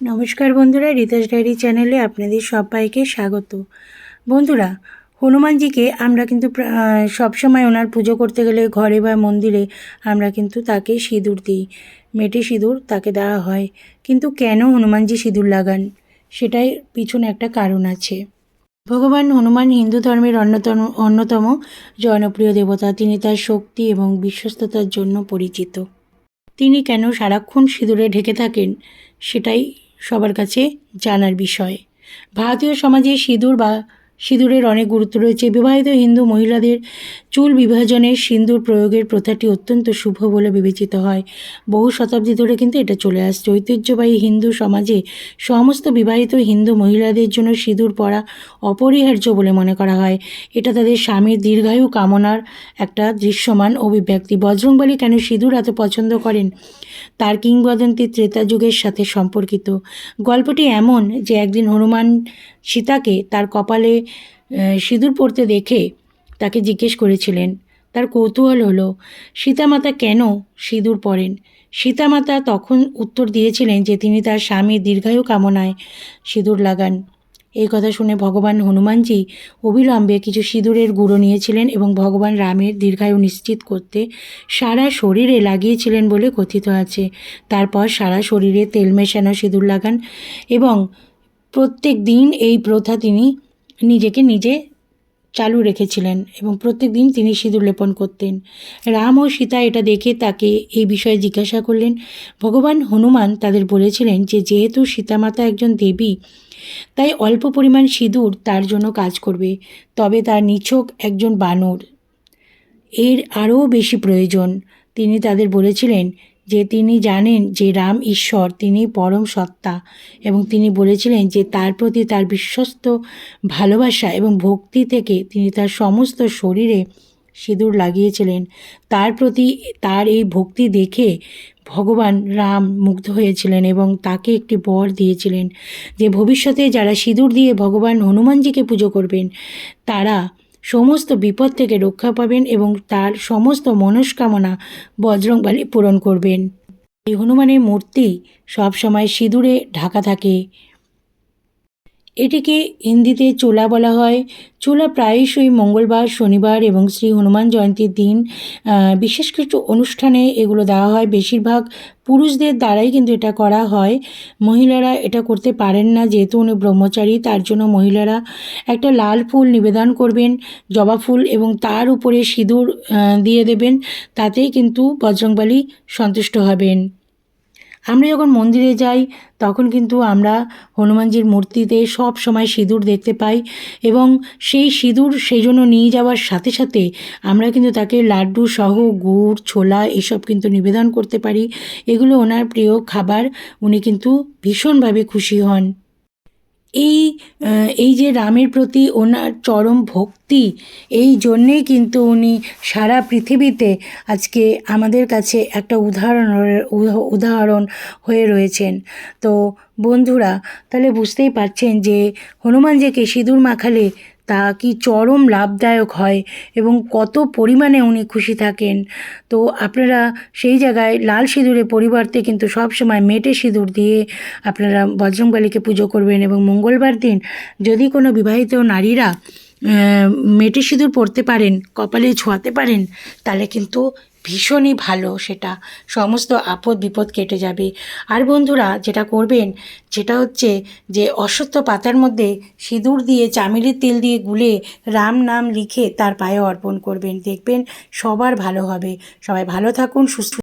নমস্কার বন্ধুরা রিতাস ডায়েরি চ্যানেলে আপনাদের সবাইকে স্বাগত। বন্ধুরা, হনুমানজিকে আমরা কিন্তু সবসময় ওনার পুজো করতে গেলে ঘরে বা মন্দিরে আমরা কিন্তু তাকে সিঁদুর দিই। মেটে সিঁদুর তাকে দেওয়া হয়। কিন্তু কেন হনুমানজি সিঁদুর লাগান? সেটাই পিছনে একটা কারণ আছে। ভগবান হনুমান হিন্দু ধর্মের অন্যতম অন্যতম জনপ্রিয় দেবতা। তিনি তার শক্তি এবং বিশ্বস্ততার জন্য পরিচিত। তিনি কেন সারাক্ষণ সিঁদুরে ঢেকে থাকেন? সেটাই সবার কাছে জানার বিষয়। ভারতীয় সমাজে সিঁদুর বা সিঁদুরের অনেক গুরুত্ব রয়েছে। বিবাহিত হিন্দু মহিলাদের চুল বিভাজনের সিঁদুর প্রয়োগের প্রথাটি অত্যন্ত শুভ বলে বিবেচিত হয়। বহু শতাব্দী ধরে কিন্তু এটা চলে আসছে। ঐতিহ্যবাহী হিন্দু সমাজে সমস্ত বিবাহিত হিন্দু মহিলাদের জন্য সিঁদুর পরা অপরিহার্য বলে মনে করা হয়। এটা তাদের স্বামীর দীর্ঘায়ু কামনার একটা দৃশ্যমান অভিব্যক্তি। বজরংবলী কেন সিঁদুর এত পছন্দ করেন? তার কিংবদন্তি ত্রেতা যুগের সাথে সম্পর্কিত। গল্পটি এমন যে একদিন হনুমান সীতাকে তার কপালে সিঁদুর পরতে দেখে তাকে জিজ্ঞেস করেছিলেন, তার কৌতূহল হলো, সীতামাতা কেন সিঁদুর পরেন? সীতামাতা তখন উত্তর দিয়েছিলেন যে তিনি তার স্বামীর দীর্ঘায়ু কামনায় সিঁদুর লাগান। এই কথা শুনে ভগবান হনুমানজি অবিলম্বে কিছু সিঁদুরের গুঁড়ো নিয়েছিলেন এবং ভগবান রামের দীর্ঘায়ু নিশ্চিত করতে সারা শরীরে লাগিয়েছিলেন বলে কথিত আছে। তারপর সারা শরীরে তেল মেশানো সিঁদুর লাগান এবং প্রত্যেক দিন এই প্রথা তিনি নিজেকে নিজে চালু রেখেছিলেন এবং প্রত্যেক দিন তিনি সিঁদুর লেপন করতেন। রাম ও সীতা এটা দেখে তাকে এই বিষয়ে জিজ্ঞাসা করলেন। ভগবান হনুমান তাদের বলেছিলেন যে, যেহেতু সীতামাতা একজন দেবী, তাই অল্প পরিমাণ সিঁদুর তার জন্য কাজ করবে। তবে তার নিছক একজন বানর। এর আরও বেশি প্রয়োজন। তিনি তাদের বলেছিলেন যে তিনি জানেন যে রাম ঈশ্বর, তিনি পরম সত্তা এবং তিনি বলেছিলেন যে তার প্রতি তার বিশ্বস্ত ভালোবাসা এবং ভক্তি থেকে তিনি তার সমস্ত শরীরে সিঁদুর লাগিয়েছিলেন। তার প্রতি তার এই ভক্তি দেখে ভগবান রাম মুগ্ধ হয়েছিলেন এবং তাকে একটি বর দিয়েছিলেন যে ভবিষ্যতে যারা সিঁদুর দিয়ে ভগবান হনুমানজিকে পুজো করবেন, তারা সমস্ত বিপদ থেকে রক্ষা পাবেন এবং তার সমস্ত মনস্কামনা বজরংবলী পূরণ করবেন। এই হনুমানের মূর্তি সবসময় সিঁদুরে ঢাকা থাকে। এটিকে হিন্দিতে চোলা বলা হয়। চোলা প্রায়শই মঙ্গলবার, শনিবার এবং শ্রী হনুমান জয়ন্তীর দিন বিশেষ কিছু অনুষ্ঠানে এগুলো দেওয়া হয়। বেশিরভাগ পুরুষদের দ্বারাই কিন্তু এটা করা হয়। মহিলারা এটা করতে পারেন না, যেহেতু উনি ব্রহ্মচারী, তার জন্য মহিলারা একটা লাল ফুল নিবেদন করবেন, জবা ফুল এবং তার উপরে সিঁদুর দিয়ে দেবেন। তাতেই কিন্তু বজরংবলী সন্তুষ্ট হবেন। আমরা যখন মন্দিরে যাই, তখন কিন্তু আমরা হনুমানজির মূর্তিতে সব সময় সিঁদুর দেখতে পাই এবং সেই সিঁদুর সেই জন্য নিয়ে যাওয়ার সাথে সাথে আমরা কিন্তু তাকে লাড্ডু, সহ, গুড়, ছোলা এসব কিন্তু নিবেদন করতে পারি। এগুলো ওনার প্রিয় খাবার। উনি কিন্তু ভীষণভাবে খুশি হন। এই এই যে রামের প্রতি ওনার চরম ভক্তি, এই জন্যেই কিন্তু উনি সারা পৃথিবীতে আজকে আমাদের কাছে একটা উদাহরণ উদাহরণ হয়ে রয়েছেন। তো বন্ধুরা, তাহলে বুঝতেই পারছেন যে হনুমান হনুমানজিকে সিঁদুর মাখালে তা কি চরম লাভদায়ক হয় এবং কত পরিমাণে উনি খুশি থাকেন? তো আপনারা সেই জায়গায় লাল সিঁদুরের পরিবর্তে কিন্তু সবসময় মেটে সিঁদুর দিয়ে আপনারা বজরংবালিকে পুজো করবেন এবং মঙ্গলবার দিন যদি কোনো বিবাহিত নারীরা মেটে সিঁদুর পরতে পারেন, কপালে ছোঁয়াতে পারেন, তাহলে কিন্তু ভীষণই ভালো, সেটা সমস্ত আপদ বিপদ কেটে যাবে। আর বন্ধুরা, যেটা করবেন যেটা হচ্ছে যে অশ্বত্থ পাতার মধ্যে সিঁদুর দিয়ে, চামেলির তেল দিয়ে গুলে রাম নাম লিখে তার পায়ে অর্পণ করবেন। দেখবেন সবার ভালো হবে। সবাই ভালো থাকুন, সুস্থ